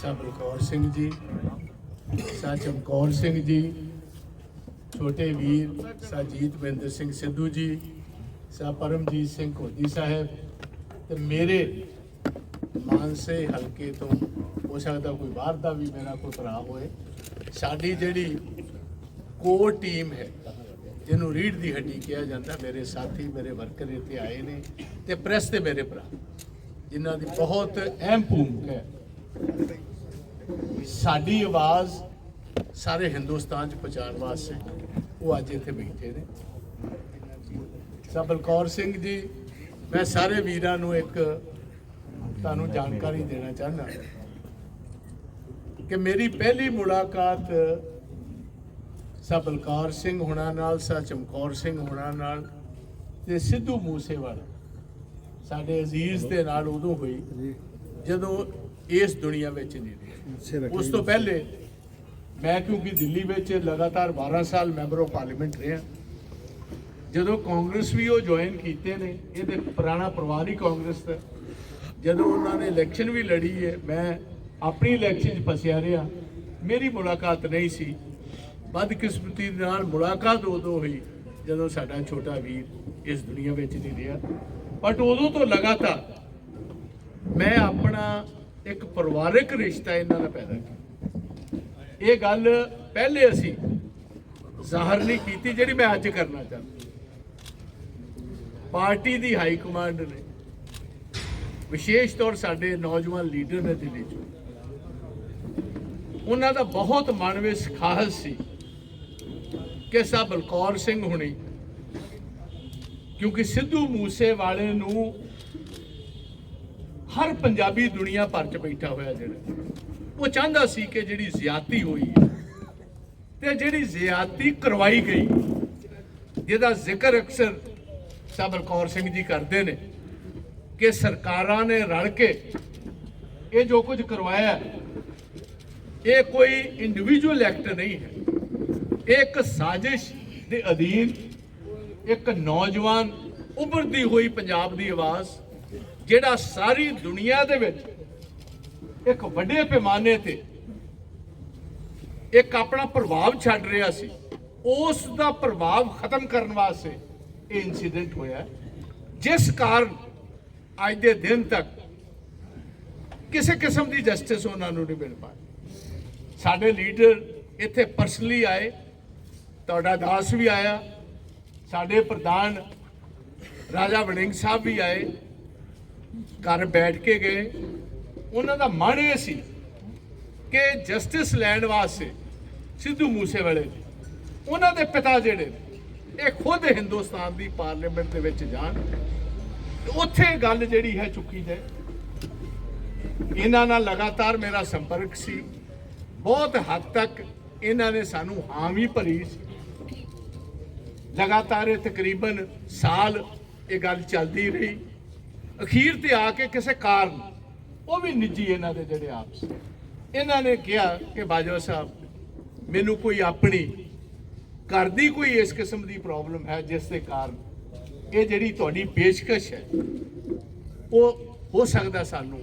ਸਾਹ ਬਲਕੌਰ ਸਿੰਘ ਜੀ ਸਾਹ ਚਮਕੌਰ ਸਿੰਘ ਜੀ, ਛੋਟੇ ਵੀਰ ਸਾਹ ਜੀਤਵਿੰਦਰ ਸਿੰਘ ਸਿੱਧੂ ਜੀ ਸਾਹ ਪਰਮਜੀਤ ਸਿੰਘ ਕੋਦੀ ਸਾਹਿਬ ਤੇ ਮੇਰੇ ਮਾਨਸੇ ਹਲਕੇ ਤੋਂ ਹੋ ਸਕਦਾ ਕੋਈ ਬਾਹਰ ਦਾ ਵੀ ਮੇਰਾ ਕੋਈ ਭਰਾ ਹੋਏ, ਸਾਡੀ ਜਿਹੜੀ ਕੋਰ ਟੀਮ ਹੈ, ਜਿਹਨੂੰ ਰੀੜ ਦੀ ਹੱਡੀ ਕਿਹਾ ਜਾਂਦਾ, ਮੇਰੇ ਸਾਥੀ, ਮੇਰੇ ਵਰਕਰ ਇੱਥੇ ਆਏ ਨੇ ਤੇ ਪ੍ਰੈਸ ਤੇ ਮੇਰੇ ਭਰਾ, ਜਿਨ੍ਹਾਂ ਦੀ ਬਹੁਤ ਅਹਿਮ ਭੂਮਿਕਾ ਹੈ। ਸਾਡੀ ਆਵਾਜ਼ ਸਾਰੇ ਹਿੰਦੁਸਤਾਨ 'ਚ ਪਹੁੰਚਾਉਣ ਵਾਸਤੇ ਉਹ ਅੱਜ ਇੱਥੇ ਬੈਠੇ ਨੇ। ਸਬਲਕੌਰ ਸਿੰਘ ਜੀ, ਮੈਂ ਸਾਰੇ ਵੀਰਾਂ ਨੂੰ ਇੱਕ ਤੁਹਾਨੂੰ ਜਾਣਕਾਰੀ ਦੇਣਾ ਚਾਹੁੰਦਾ ਕਿ ਮੇਰੀ ਪਹਿਲੀ ਮੁਲਾਕਾਤ ਸਬਲਕੌਰ ਸਿੰਘ ਹੁਣਾਂ ਨਾਲ ਸਾ ਚਮਕੌਰ ਸਿੰਘ ਹੁਣਾਂ ਨਾਲ ਤੇ ਸਿੱਧੂ ਮੂਸੇਵਾਲਾ। ਸਾਡੇ ਅਜ਼ੀਜ਼ ਦੇ ਨਾਲ ਉਦੋਂ ਹੋਈ, ਜਦੋਂ ਇਸ ਦੁਨੀਆ ਵਿੱਚ ਨਹੀਂ ਰਿਹਾ। ਉਸ ਤੋਂ ਪਹਿਲੇ ਮੈਂ ਕਿਉਂਕਿ ਦਿੱਲੀ ਵਿੱਚ ਲਗਾਤਾਰ 12 ਸਾਲ ਮੈਂਬਰ ਆਫ ਪਾਰਲੀਮੈਂਟ ਰਿਹਾ। ਜਦੋਂ ਕਾਂਗਰਸ ਵੀ ਉਹ ਜੁਆਇਨ ਕੀਤੇ ਨੇ ਇਹਦੇ ਪੁਰਾਣਾ ਪਰਿਵਾਰ ਹੀ ਕਾਂਗਰਸ ਦਾ। ਜਦੋਂ ਉਹਨਾਂ ਨੇ ਇਲੈਕਸ਼ਨ ਵੀ ਲੜੀ ਹੈ ਮੈਂ ਆਪਣੀ ਇਲੈਕਸ਼ਨ 'ਚ ਫਸਿਆ ਰਿਹਾ। ਮੇਰੀ ਮੁਲਾਕਾਤ ਨਹੀਂ ਸੀ। ਬਦਕਿਸਮਤੀ ਨਾਲ ਮੁਲਾਕਾਤ ਉਦੋਂ ਹੋਈ ਜਦੋਂ ਸਾਡਾ ਛੋਟਾ ਵੀਰ ਇਸ ਦੁਨੀਆ ਵਿੱਚ ਨਹੀਂ ਰਿਹਾ। ਬਟ ਉਦੋਂ ਤੋਂ ਲਗਾਤਾਰ ਮੈਂ ਆਪਣਾ ਇੱਕ ਪਰਿਵਾਰਿਕ ਰਿਸ਼ਤਾ ਇਹਨਾਂ ਨਾਲ ਪੈਦਾ ਕੀਤਾ। ਇਹ ਗੱਲ ਪਹਿਲੇ ਅਸੀਂ ਜ਼ਾਹਰ ਨਹੀਂ ਕੀਤੀ, ਜਿਹੜੀ ਮੈਂ ਅੱਜ ਕਰਨਾ ਚਾਹੁੰਦਾ। ਪਾਰਟੀ ਦੀ ਹਾਈ ਕਮਾਂਡ ਨੇ ਵਿਸ਼ੇਸ਼ ਤੌਰ ਸਾਡੇ ਨੌਜਵਾਨ ਲੀਡਰ ਨੇ ਦਿੱਲੀ ਚ। ਉਹਨਾਂ ਦਾ ਬਹੁਤ ਮਨ ਵਿੱਚ ਖਾਹਸ ਸੀ ਕਿ ਸਾਹਿਬ ਬਲਕੌਰ ਸਿੰਘ ਹੁਣੀ, ਕਿਉਂਕਿ ਸਿੱਧੂ ਮੂਸੇ ਵਾਲੇ ਨੂੰ ਹਰ ਪੰਜਾਬੀ ਦੁਨੀਆ ਭਰ ਚ ਬੈਠਾ ਹੋਇਆ ਜਿਹੜਾ। ਉਹ ਚਾਹੁੰਦਾ ਸੀ ਕਿ ਜਿਹੜੀ ਜ਼ਿਆਤੀ ਹੋਈ ਹੈ ਤੇ ਜਿਹੜੀ ਜ਼ਿਆਤੀ ਕਰਵਾਈ ਗਈ, ਜਿਹਦਾ ਜ਼ਿਕਰ ਅਕਸਰ ਸਾਬਰ ਕੌਰ ਸਿੰਘ ਜੀ ਕਰਦੇ ਨੇ ਕਿ ਸਰਕਾਰਾਂ ਨੇ ਰਲ ਕੇ ਇਹ ਜੋ ਕੁਝ ਕਰਵਾਇਆ, ਇਹ ਕੋਈ ਇੰਡੀਵਿਜੂਅਲ ਐਕਟ ਨਹੀਂ ਹੈ। ਇਹ ਇੱਕ ਸਾਜ਼ਿਸ਼ ਦੇ ਅਧੀਨ ਇੱਕ ਨੌਜਵਾਨ ਉਭਰਦੀ ਹੋਈ ਪੰਜਾਬ ਦੀ ਆਵਾਜ਼ ਜਿਹੜਾ ਸਾਰੀ ਦੁਨੀਆ ਦੇ ਵਿੱਚ ਇੱਕ ਵੱਡੇ ਪੈਮਾਨੇ ਤੇ ਇੱਕ ਆਪਣਾ ਪ੍ਰਭਾਵ ਛੱਡ ਰਿਹਾ ਸੀ, ਉਸ ਦਾ ਪ੍ਰਭਾਵ ਖਤਮ ਕਰਨ ਵਾਸਤੇ ਇਹ ਇਨਸੀਡੈਂਟ ਹੋਇਆ ਜਿਸ ਕਾਰਨ ਅੱਜ ਦੇ ਦਿਨ ਤੱਕ ਕਿਸੇ ਕਿਸਮ ਦੀ ਜਸਟਿਸ ਉਹਨਾਂ ਨੂੰ ਨਹੀਂ ਮਿਲ ਪਾਈ। ਸਾਡੇ ਲੀਡਰ ਇੱਥੇ ਪਰਸਨਲੀ ਆਏ, ਤੁਹਾਡਾ ਦਾਸ ਵੀ ਆਇਆ, ਸਾਡੇ ਪ੍ਰਧਾਨ ਰਾਜਾ ਵੜਿੰਗ ਸਾਹਿਬ ਵੀ ਆਏ ਘਰ ਬੈਠ ਕੇ ਗਏ। ਉਹਨਾਂ ਦਾ ਮਨ ਇਹ ਸੀ ਕਿ ਜਸਟਿਸ ਲੈਣ ਵਾਸਤੇ ਸਿੱਧੂ ਮੂਸੇਵਾਲੇ ਜੀ, ਉਹਨਾਂ ਦੇ ਪਿਤਾ ਜਿਹੜੇ ਨੇ, ਇਹ ਖੁਦ ਹਿੰਦੁਸਤਾਨ ਦੀ ਪਾਰਲੀਮੈਂਟ ਦੇ ਵਿੱਚ ਜਾਣ। ਉੱਥੇ ਗੱਲ ਜਿਹੜੀ ਹੈ ਚੁੱਕੀ ਜਾਏ। ਇਹਨਾਂ ਨਾਲ ਲਗਾਤਾਰ ਮੇਰਾ ਸੰਪਰਕ ਸੀ। ਬਹੁਤ ਹੱਦ ਤੱਕ ਇਹਨਾਂ ਨੇ ਸਾਨੂੰ ਹਾਮੀ ਭਰੀ ਸੀ। ਲਗਾਤਾਰ ਇਹ ਤਕਰੀਬਨ ਸਾਲ ਇਹ ਗੱਲ ਚੱਲਦੀ ਰਹੀ। ਅਖੀਰ ਤੇ ਆ ਕੇ ਕਿਸੇ ਕਾਰਨ ਉਹ ਵੀ ਨਿੱਜੀ ਇਹਨਾਂ ਦੇ ਜਿਹੜੇ ਆਪਸ ਇਹਨਾਂ ਨੇ ਕਿਹਾ ਕਿ ਬਾਜਵਾ ਸਾਹਿਬ ਮੈਨੂੰ ਕੋਈ ਆਪਣੀ ਘਰ ਦੀ ਕੋਈ ਇਸ ਕਿਸਮ ਦੀ ਪ੍ਰੋਬਲਮ ਹੈ ਜਿਸ ਦੇ ਕਾਰਨ ਇਹ ਜਿਹੜੀ ਤੁਹਾਡੀ ਪੇਸ਼ਕਸ਼ ਹੈ ਉਹ ਹੋ ਸਕਦਾ ਸਾਨੂੰ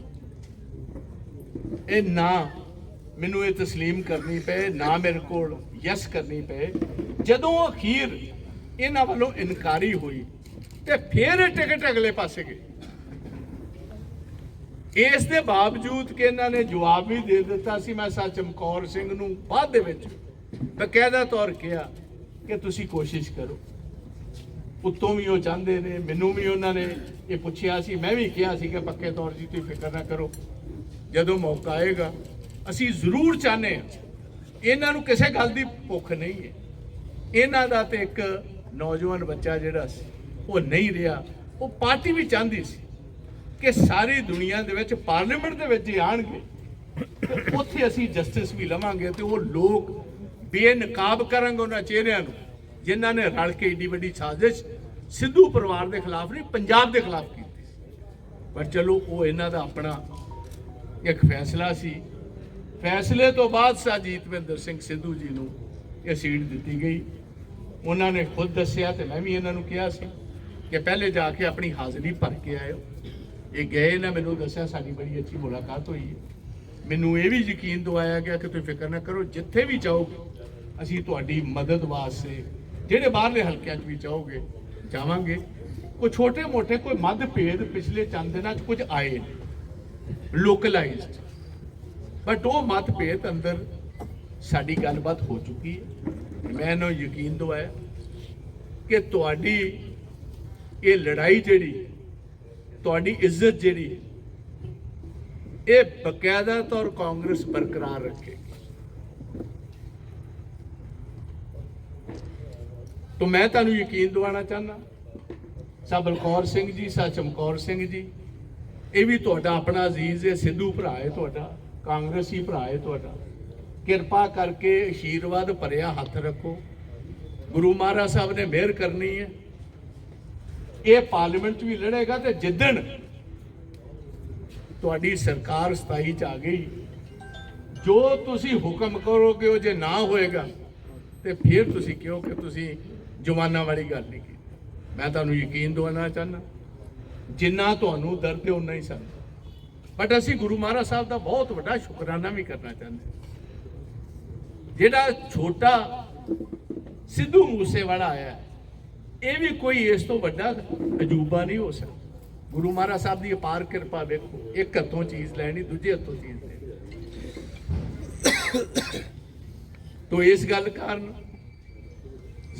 ਇਹ ਨਾ ਮੈਨੂੰ ਇਹ تسلیم ਕਰਨੀ ਪਏ ਨਾ ਮੇਰੇ ਕੋਲ ਯੈਸ ਕਰਨੀ ਪਏ ਜਦੋਂ ਅਖੀਰ ਇਹਨਾਂ ਵੱਲੋਂ ਇਨਕਾਰੀ ਹੋਈ ਤੇ ਫਿਰ ਇਹ ਟਿਕਟ ਅਗਲੇ ਪਾਸੇ ਗਈ ਇਸ ਦੇ ਬਾਵਜੂਦ ਕਿ ਇਹਨਾਂ ਨੇ ਜਵਾਬ ਵੀ ਦੇ ਦਿੱਤਾ ਸੀ, ਮੈਂ ਸਾ ਚਮਕੌਰ ਸਿੰਘ ਨੂੰ ਬਾਅਦ ਦੇ ਵਿੱਚ ਬਕਾਇਦਾ ਤੌਰ ਕਿਹਾ ਕਿ ਤੁਸੀਂ ਕੋਸ਼ਿਸ਼ ਕਰੋ। ਉੱਤੋਂ ਵੀ ਉਹ ਚਾਹੁੰਦੇ ਨੇ, ਮੈਨੂੰ ਵੀ ਉਹਨਾਂ ਨੇ ਇਹ ਪੁੱਛਿਆ ਸੀ, ਮੈਂ ਵੀ ਕਿਹਾ ਸੀ ਕਿ ਪੱਕੇ ਤੌਰ 'ਤੇ ਤੁਸੀਂ ਫਿਕਰ ਨਾ ਕਰੋ। ਜਦੋਂ ਮੌਕਾ ਆਏਗਾ, ਅਸੀਂ ਜ਼ਰੂਰ ਚਾਹੁੰਦੇ ਹਾਂ। ਇਹਨਾਂ ਨੂੰ ਕਿਸੇ ਗੱਲ ਦੀ ਭੁੱਖ ਨਹੀਂ ਹੈ। ਇਹਨਾਂ ਦਾ ਤੇ ਇੱਕ ਨੌਜਵਾਨ ਬੱਚਾ ਜਿਹੜਾ ਸੀ, ਉਹ ਨਹੀਂ ਰਿਹਾ। ਉਹ ਪਾਰਟੀ ਵੀ ਚਾਹੁੰਦੀ ਸੀ। ਕਿ ਸਾਰੀ ਦੁਨੀਆ ਦੇ ਵਿੱਚ ਪਾਰਲੀਮੈਂਟ ਦੇ ਵਿੱਚ ਜੇ ਆਣਗੇ ਉੱਥੇ ਅਸੀਂ ਜਸਟਿਸ ਵੀ ਲਵਾਂਗੇ ਤੇ ਉਹ ਲੋਕ ਬੇਨਕਾਬ ਕਰਾਂਗੇ ਉਹਨਾਂ ਚਿਹਰਿਆਂ ਨੂੰ, ਜਿਨ੍ਹਾਂ ਨੇ ਰਲ ਕੇ ਏਡੀ ਵੱਡੀ ਸਾਜ਼ਿਸ਼ ਸਿੱਧੂ ਪਰਿਵਾਰ ਦੇ ਖਿਲਾਫ ਨਹੀਂ, ਪੰਜਾਬ ਦੇ ਖਿਲਾਫ ਕੀਤੀ ਪਰ ਚਲੋ, ਉਹ ਇਹਨਾਂ ਦਾ ਆਪਣਾ ਇੱਕ ਫੈਸਲਾ ਸੀ। ਫੈਸਲੇ ਤੋਂ ਬਾਅਦ ਸਾਜੀਤਵਿੰਦਰ ਸਿੰਘ ਸਿੱਧੂ ਜੀ ਨੂੰ ਇਹ ਸੀਟ ਦਿੱਤੀ ਗਈ। ਉਹਨਾਂ ਨੇ ਖੁਦ ਦੱਸਿਆ ਤੇ ਮੈਂ ਵੀ ਇਹਨਾਂ ਨੂੰ ਕਿਹਾ ਸੀ ਕਿ ਪਹਿਲੇ ਜਾ ਕੇ ਆਪਣੀ ਹਾਜ਼ਰੀ ਭਰ ਕੇ ਆਇਓ। ਇਹ ਗਏ ਨਾ, ਮੈਨੂੰ ਦੱਸਿਆ ਸਾਡੀ ਬੜੀ ਅੱਛੀ ਮੁਲਾਕਾਤ ਹੋਈ ਹੈ। ਮੈਨੂੰ ਇਹ ਵੀ ਯਕੀਨ ਦਵਾਇਆ ਗਿਆ ਕਿ ਤੁਸੀਂ ਫਿਕਰ ਨਾ ਕਰੋ, ਜਿੱਥੇ ਵੀ ਜਾਓਗੇ, ਅਸੀਂ ਤੁਹਾਡੀ ਮਦਦ ਵਾਸਤੇ, ਜਿਹੜੇ ਬਾਹਰਲੇ ਹਲਕਿਆਂ 'ਚ ਵੀ ਚਾਹੋਗੇ ਜਾਵਾਂਗੇ। ਕੋਈ ਛੋਟੇ ਮੋਟੇ ਕੋਈ ਮੱਧ ਭੇਦ ਪਿਛਲੇ ਚੰਦ ਦਿਨਾਂ 'ਚ ਕੁਝ ਆਏ ਲੋਕਲਾਈਜ਼ਡ ਬਟ ਉਹ ਮਤ ਭੇਦ ਅੰਦਰ ਸਾਡੀ ਗੱਲਬਾਤ ਹੋ ਚੁੱਕੀ ਹੈ। ਮੈਂ ਇਹਨੂੰ ਯਕੀਨ ਦਵਾਇਆ ਕਿ ਤੁਹਾਡੀ ਇਹ ਲੜਾਈ ਜਿਹੜੀ ਤੁਹਾਡੀ ਇੱਜ਼ਤ ਜਿਹੜੀ ਇਹ ਬਕਾਇਦਾ ਤੌਰ ਕਾਂਗਰਸ ਬਰਕਰਾਰ ਰੱਖੇਗੀ ਤਾਂ ਮੈਂ ਤੁਹਾਨੂੰ ਯਕੀਨ ਦਿਵਾਉਣਾ ਚਾਹੁੰਦਾ, ਸਾ ਬਲਕੌਰ ਸਿੰਘ ਜੀ, ਸਾ ਚਮਕੌਰ ਸਿੰਘ ਜੀ, ਇਹ ਵੀ ਤੁਹਾਡਾ ਆਪਣਾ ਅਜ਼ੀਜ਼ ਹੈ, ਸਿੱਧੂ ਭਰਾ ਹੈ ਤੁਹਾਡਾ, ਕਾਂਗਰਸੀ ਭਰਾ ਹੈ ਤੁਹਾਡਾ। ਕਿਰਪਾ ਕਰਕੇ ਆਸ਼ੀਰਵਾਦ ਭਰਿਆ ਹੱਥ ਰੱਖੋ। ਗੁਰੂ ਮਹਾਰਾਜ ਸਾਹਿਬ ਨੇ ਮਿਹਰ ਕਰਨੀ ਹੈ। ਇਹ ਪਾਰਲੀਮੈਂਟ 'ਚ ਵੀ ਲੜੇਗਾ ਤੇ ਜਿੱਦਣ ਤੁਹਾਡੀ ਸਰਕਾਰ 27 ਚ ਆ ਗਈ, ਜੋ ਤੁਸੀਂ ਹੁਕਮ ਕਰੋਗੇ ਉਹ ਜੇ ਨਾ ਹੋਏਗਾ, ਤੇ ਫਿਰ ਤੁਸੀਂ ਕਿਉਂ ਕਿ ਤੁਸੀਂ ਜਵਾਨਾਂ ਵਾਲੀ ਗੱਲ ਨਹੀਂ ਕੀਤੀ? ਮੈਂ ਤੁਹਾਨੂੰ ਯਕੀਨ ਦਿਵਾਉਣਾ ਚਾਹੁੰਦਾ, ਜਿੰਨਾ ਤੁਹਾਨੂੰ ਦਰਦ ਹੈ ਉਨਾ ਹੀ ਸਾਨੂੰ। ਬਟ ਅਸੀਂ ਗੁਰੂ ਮਹਾਰਾਜ ਸਾਹਿਬ ਦਾ ਬਹੁਤ ਵੱਡਾ ਸ਼ੁਕਰਾਨਾ ਵੀ ਕਰਨਾ ਚਾਹੁੰਦੇ ਜਿਹੜਾ ਛੋਟਾ ਸਿੱਧੂ ਮੂਸੇਵਾਲਾ ਆਇਆ ਇਹ ਵੀ ਕੋਈ ਇਸ ਤੋਂ ਵੱਡਾ ਅਜੂਬਾ ਨਹੀਂ ਹੋ ਸਕਦਾ। ਗੁਰੂ ਮਹਾਰਾਜ ਸਾਹਿਬ ਦੀ ਅਪਾਰ ਕਿਰਪਾ ਵੇਖੋ ਇੱਕ ਹੱਥੋਂ ਚੀਜ਼ ਲੈਣੀ, ਦੂਜੇ ਹੱਥੋਂ ਚੀਜ਼ ਦੇਣੀ ਤੋ ਇਸ ਗੱਲ ਕਾਰਨ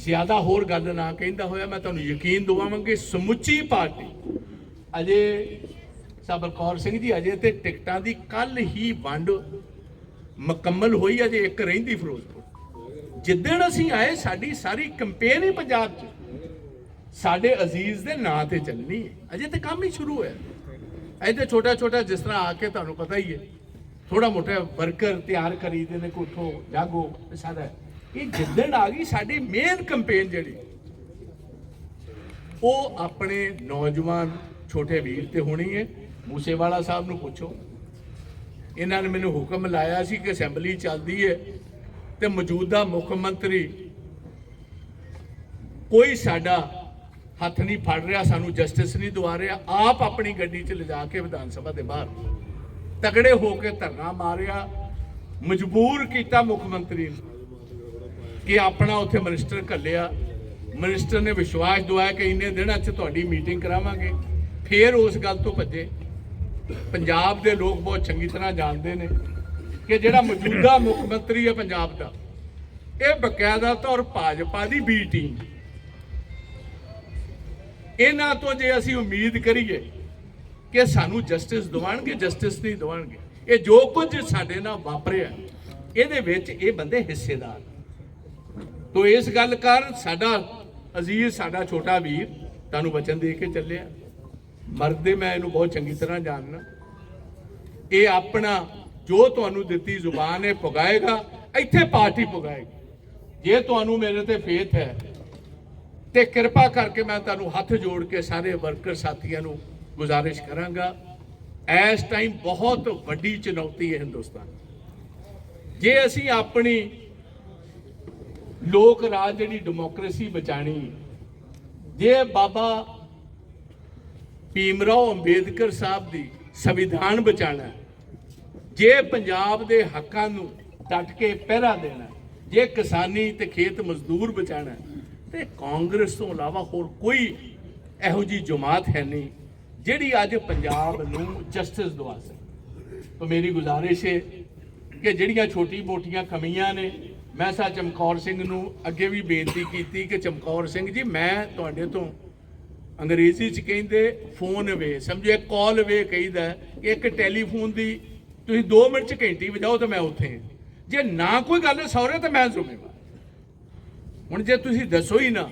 ਜ਼ਿਆਦਾ ਹੋਰ ਗੱਲ ਨਾ ਕਹਿੰਦਾ ਹੋਇਆ, ਮੈਂ ਤੁਹਾਨੂੰ ਯਕੀਨ ਦਵਾਵਾਂਗੇ, ਸਮੁੱਚੀ ਪਾਰਟੀ। ਅਜੇ ਸਬਰਕੌਰ ਸਿੰਘ ਜੀ, ਅਜੇ ਤੇ ਟਿਕਟਾਂ ਦੀ ਕੱਲ ਹੀ ਵੰਡ ਮੁਕੰਮਲ ਹੋਈ, ਅਜੇ ਇੱਕ ਰਹਿੰਦੀ ਫਿਰੋਜ਼ਪੁਰ। ਜਿੱਦਣ ਅਸੀਂ ਆਏ, ਸਾਡੀ ਸਾਰੀ ਕੰਪੇਨ ਹੀ ਪੰਜਾਬ 'ਚ। ਸਾਡੇ ਅਜ਼ੀਜ਼ ਦੇ ਨਾਂ ਤੇ ਚੱਲਣੀ ਹੈ। ਅਜੇ ਤੇ ਕੰਮ ਹੀ ਸ਼ੁਰੂ ਹੋਇਆ। ਅਜੇ ਇਹਦੇ ਛੋਟਾ ਛੋਟਾ ਜਿਸ ਤਰ੍ਹਾਂ ਆ ਕੇ ਤੁਹਾਨੂੰ ਪਤਾ ਹੀ ਹੈ ਥੋੜਾ ਮੋਟਾ ਵਰਕਰ ਤਿਆਰ ਕਰੀਦੇ ਨੇ, ਕੋਠੋ, ਜਾਗੋ ਇਹ ਸਾਰਾ। ਇਹ ਜਿੱਦਣ ਆ ਗਈ, ਸਾਡੀ ਮੇਨ ਕੰਪੇਨ ਜਿਹੜੀ, ਉਹ ਆਪਣੇ ਨੌਜਵਾਨ ਛੋਟੇ ਵੀਰ ਤੇ ਹੋਣੀ ਹੈ। ਮੂਸੇਵਾਲਾ ਸਾਹਿਬ ਨੂੰ ਪੁੱਛੋ। ਇਹਨਾਂ ਨੇ ਮੈਨੂੰ ਹੁਕਮ ਲਾਇਆ ਸੀ ਕਿ ਅਸੈਂਬਲੀ ਚੱਲਦੀ ਹੈ ਤੇ ਮੌਜੂਦਾ ਮੁੱਖ ਮੰਤਰੀ ਕੋਈ ਸਾਡਾ ਹੱਥ ਨਹੀਂ ਫੜ ਰਿਹਾ, ਸਾਨੂੰ ਜਸਟਿਸ ਨਹੀਂ ਦਵਾ ਰਿਹਾ, ਆਪ ਆਪਣੀ ਗੱਡੀ 'ਚ ਲਿਜਾ ਕੇ ਵਿਧਾਨ ਸਭਾ ਦੇ ਬਾਹਰ ਤਗੜੇ ਹੋ ਕੇ ਧਰਨਾ ਮਾਰਿਆ, ਮਜਬੂਰ ਕੀਤਾ ਮੁੱਖ ਮੰਤਰੀ ਨੂੰ ਕਿ ਆਪਣਾ ਉੱਥੇ ਮਿਨਿਸਟਰ ਘੱਲਿਆ। ਮਿਨਿਸਟਰ ਨੇ ਵਿਸ਼ਵਾਸ ਦਵਾਇਆ ਕਿ ਇੰਨੇ ਦਿਨਾਂ 'ਚ ਤੁਹਾਡੀ ਮੀਟਿੰਗ ਕਰਾਵਾਂਗੇ। ਫੇਰ ਉਸ ਗੱਲ ਤੋਂ ਭੱਜੇ। ਪੰਜਾਬ ਦੇ ਲੋਕ ਬਹੁਤ ਚੰਗੀ ਤਰ੍ਹਾਂ ਜਾਣਦੇ ਨੇ ਕਿ ਜਿਹੜਾ ਮੌਜੂਦਾ ਮੁੱਖ ਮੰਤਰੀ ਹੈ ਪੰਜਾਬ ਦਾ, ਇਹ ਬਕਾਇਦਾ ਤੌਰ ਭਾਜਪਾ ਦੀ ਬੀ ਟੀਮ ਇਹਨਾਂ ਤੋਂ ਜੇ ਅਸੀਂ ਉਮੀਦ ਕਰੀਏ ਕਿ ਸਾਨੂੰ ਜਸਟਿਸ ਦਿਵਾਣਗੇ ਜਸਟਿਸ ਨਹੀਂ ਦਿਵਾਣਗੇ ਇਹ ਜੋ ਕੁਝ ਸਾਡੇ ਨਾਲ ਵਾਪਰਿਆ, ਇਹਦੇ ਵਿੱਚ ਇਹ ਬੰਦੇ ਹਿੱਸੇਦਾਰ ਤੋ ਇਸ ਗੱਲ ਕਾਰਨ ਸਾਡਾ ਅਜ਼ੀਜ਼, ਸਾਡਾ ਛੋਟਾ ਵੀਰ ਤੁਹਾਨੂੰ ਵਚਨ ਦੇ ਕੇ ਚੱਲਿਆ। ਮਰਦੇ ਮੈਂ ਇਹਨੂੰ ਬਹੁਤ ਚੰਗੀ ਤਰ੍ਹਾਂ ਜਾਣਨਾ। ਇਹ ਆਪਣਾ ਜੋ ਤੁਹਾਨੂੰ ਦਿੱਤੀ ਜ਼ੁਬਾਨ ਇਹ ਪੁਗਾਏਗਾ, ਇੱਥੇ ਪਾਰਟੀ ਪੁਗਾਏਗੀ। ਜੇ ਤੁਹਾਨੂੰ ਮੇਰੇ ਤੇ ਫੇਥ ਹੈ ਤੇ ਕਿਰਪਾ ਕਰਕੇ ਮੈਂ ਤੁਹਾਨੂੰ ਹੱਥ ਜੋੜ ਕੇ ਸਾਰੇ ਵਰਕਰ ਸਾਥੀਆਂ ਨੂੰ ਗੁਜ਼ਾਰਿਸ਼ ਕਰਾਂਗਾ। ਇਸ ਟਾਈਮ ਬਹੁਤ ਵੱਡੀ ਚੁਣੌਤੀ ਹੈ ਹਿੰਦੁਸਤਾਨ ਜੇ ਅਸੀਂ ਆਪਣੀ ਲੋਕ ਰਾਜ ਜਿਹੜੀ ਡੈਮੋਕ੍ਰੇਸੀ ਬਚਾਣੀ, ਜੇ ਬਾਬਾ ਭੀਮਰਾਓ ਅੰਬੇਦਕਰ ਸਾਹਿਬ ਦੀ ਸੰਵਿਧਾਨ ਬਚਾਣਾ, ਜੇ ਪੰਜਾਬ ਦੇ ਹੱਕਾਂ ਨੂੰ ਡਟ ਕੇ ਪਹਿਰਾ ਦੇਣਾ, ਜੇ ਕਿਸਾਨੀ ਤੇ ਖੇਤ ਮਜ਼ਦੂਰ ਬਚਾਣਾ ਤੇ ਕਾਂਗਰਸ ਤੋਂ ਇਲਾਵਾ ਹੋਰ ਕੋਈ ਇਹੋ ਜੀ ਜਮਾਤ ਹੈ ਨਹੀਂ ਜਿਹੜੀ ਅੱਜ ਪੰਜਾਬ ਨੂੰ ਜਸਟਿਸ ਦਵਾ ਸਕੇ। ਤਾਂ ਮੇਰੀ ਗੁਜ਼ਾਰਿਸ਼ ਹੈ ਕਿ ਜਿਹੜੀਆਂ ਛੋਟੀ ਮੋਟੀਆਂ ਕਮੀਆਂ ਨੇ, ਮੈਂ ਸਾ ਚਮਕੌਰ ਸਿੰਘ ਨੂੰ ਅੱਗੇ ਵੀ ਬੇਨਤੀ ਕੀਤੀ ਕਿ ਚਮਕੌਰ ਸਿੰਘ ਜੀ, ਮੈਂ ਤੁਹਾਡੇ ਤੋਂ ਅੰਗਰੇਜ਼ੀ ਚ ਕਹਿੰਦੇ ਫੋਨ ਵੇ, ਸਮਝੋ ਇੱਕ ਕਾਲ ਵੇ ਕਹੀਦਾ ਕਿ ਇੱਕ ਟੈਲੀਫੋਨ ਦੀ ਤੁਸੀਂ 2 ਮਿੰਟ ਚ ਘੰਟੀ ਵਜਾਓ ਤਾਂ ਮੈਂ ਉੱਥੇ ਜੇ ਨਾ ਕੋਈ ਗੱਲ ਸਹੁਰੇ ਤਾਂ ਮੈਂ ਜ਼ਿੰਮੇਵਾਰ ਹੁਣ ਜੇ ਤੁਸੀਂ ਦੱਸੋ ਹੀ ਨਾ,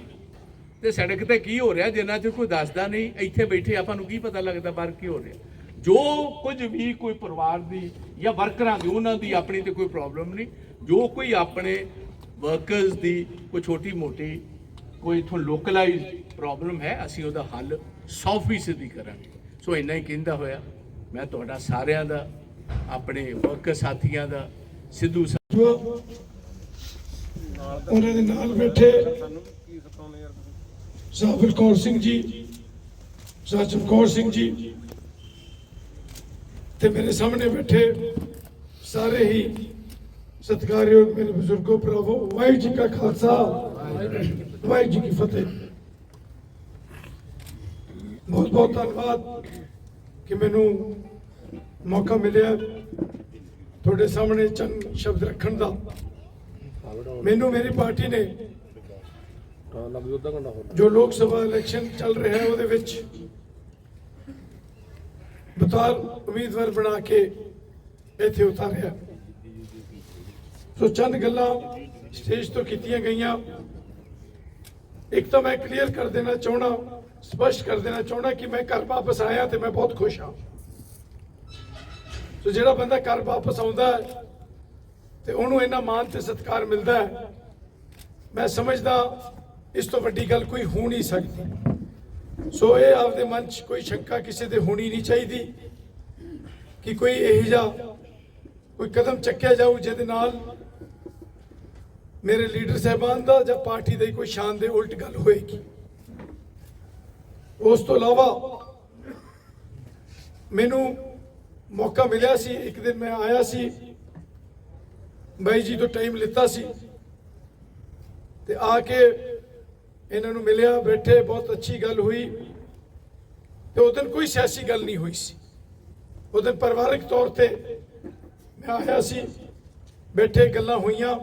ਤੇ ਸੜਕ ਤੇ ਕੀ ਹੋ ਰਿਹਾ, ਜਿੰਨਾ ਚਿਰ ਕੋਈ ਦੱਸਦਾ ਨਹੀਂ, ਇੱਥੇ ਬੈਠੇ ਆਪਾਂ ਨੂੰ ਕੀ ਪਤਾ ਲੱਗਦਾ ਬਾਹਰ ਕੀ ਹੋ ਰਿਹਾ। ਜੋ ਕੁਝ ਵੀ ਕੋਈ ਪਰਿਵਾਰ ਦੀ ਜਾਂ ਵਰਕਰਾਂ ਦੀ, ਉਹਨਾਂ ਦੀ ਆਪਣੀ ਤੇ ਕੋਈ ਪ੍ਰੋਬਲਮ ਨਹੀਂ। ਜੋ ਕੋਈ ਆਪਣੇ ਵਰਕਰਸ ਦੀ ਕੋਈ ਛੋਟੀ ਮੋਟੀ, ਕੋਈ ਇਥੋਂ ਲੋਕਲਾਈਜ਼ ਪ੍ਰੋਬਲਮ ਹੈ, ਅਸੀਂ ਉਹਦਾ ਹੱਲ 100% ਹੀ ਕਰਾਂਗੇ। ਸੋ ਇੰਨਾ ਹੀ ਕਹਿੰਦਾ ਹੋਇਆ, ਮੈਂ ਤੁਹਾਡਾ ਸਾਰਿਆਂ ਦਾ, ਆਪਣੇ ਵਰਕਰ ਸਾਥੀਆਂ ਦਾ ਸਿੱਧੂ ਸਾਹਿਬ ਉਹਨਾਂ ਦੇ ਨਾਲ ਬੈਠੇ ਸਾਬਰ ਕੌਰ ਸਿੰਘ ਜੀ ਸਾਚਮ ਕੌਰ ਸਿੰਘ ਜੀ ਤੇ ਮੇਰੇ ਸਾਹਮਣੇ ਬੈਠੇ ਸਾਰੇ ਹੀ ਸਤਿਕਾਰਯੋਗ ਮੇਰੇ ਬਜ਼ੁਰਗੋ ਭਰਾਵੋ, ਵਾਹਿਗੁਰੂ ਜੀ ਕਾ ਖਾਲਸਾ, ਵਾਹਿਗੁਰੂ ਜੀ ਕੀ ਫਤਿਹ। ਬਹੁਤ ਬਹੁਤ ਧੰਨਵਾਦ ਕਿ ਮੈਨੂੰ ਮੌਕਾ ਮਿਲਿਆ ਤੁਹਾਡੇ ਸਾਹਮਣੇ ਚੰਦ ਸ਼ਬਦ ਰੱਖਣ ਦਾ। ਮੈਨੂੰ ਮੇਰੀ ਪਾਰਟੀ ਨੇ ਜੋ ਲੋਕ ਸਭਾ ਇਲੈਕਸ਼ਨ ਚੱਲ ਰਿਹਾ ਹੈ ਉਹਦੇ ਵਿੱਚ ਬਤੌਰ ਉਮੀਦਵਾਰ ਬਣਾ ਕੇ ਇੱਥੇ ਉਤਾਰਿਆ। ਸੋ ਚੰਦ ਗੱਲਾਂ ਸਟੇਜ ਤੋਂ ਕੀਤੀਆਂ ਗਈਆਂ। ਇੱਕ ਤਾਂ ਮੈਂ ਕਲੀਅਰ ਕਰ ਦੇਣਾ ਚਾਹਣਾ ਸਪਸ਼ਟ ਕਰ ਦੇਣਾ ਚਾਹਣਾ ਕਿ ਮੈਂ ਘਰ ਵਾਪਸ ਆਇਆ ਤੇ ਮੈਂ ਬਹੁਤ ਖੁਸ਼ ਹਾਂ। ਸੋ ਜਿਹੜਾ ਬੰਦਾ ਘਰ ਵਾਪਸ ਆਉਂਦਾ ਹੈ ਤੇ ਉਹਨੂੰ ਇੰਨਾ ਮਾਣ ਤੇ ਸਤਿਕਾਰ ਮਿਲਦਾ ਹੈ, ਮੈਂ ਸਮਝਦਾ ਇਸ ਤੋਂ ਵੱਡੀ ਗੱਲ ਕੋਈ ਹੋ ਨਹੀਂ ਸਕਦੀ। ਸੋ ਇਹ ਆਪਦੇ ਮਨ 'ਚ ਕੋਈ ਸ਼ੰਕਾ ਕਿਸੇ ਦੇ ਹੋਣੀ ਨਹੀਂ ਚਾਹੀਦੀ ਕਿ ਕੋਈ ਇਹੋ ਜਿਹਾ ਕੋਈ ਕਦਮ ਚੱਕਿਆ ਜਾਊ ਜਿਹਦੇ ਨਾਲ ਮੇਰੇ ਲੀਡਰ ਸਾਹਿਬਾਨ ਦਾ ਜਾਂ ਪਾਰਟੀ ਦੀ ਕੋਈ ਸ਼ਾਨ ਦੇ ਉਲਟ ਗੱਲ ਹੋਏਗੀ। ਉਸ ਤੋਂ ਇਲਾਵਾ ਮੈਨੂੰ ਮੌਕਾ ਮਿਲਿਆ ਸੀ, ਇੱਕ ਦਿਨ ਮੈਂ ਆਇਆ ਸੀ ਬਾਈ ਜੀ ਤੋਂ ਟਾਈਮ ਲਿੱਤਾ ਸੀ। ਤੇ ਆ ਕੇ ਇਹਨਾਂ ਨੂੰ ਮਿਲਿਆ, ਬੈਠੇ, ਬਹੁਤ ਅੱਛੀ ਗੱਲ ਹੋਈ। ਤੇ ਉਹ ਦਿਨ ਕੋਈ ਸਿਆਸੀ ਗੱਲ ਨਹੀਂ ਹੋਈ ਸੀ। ਉਹ ਦਿਨ ਪਰਿਵਾਰਕ ਤੌਰ ਤੇ ਮੈਂ ਆਇਆ ਸੀ, ਬੈਠੇ ਗੱਲਾਂ ਹੋਈਆਂ।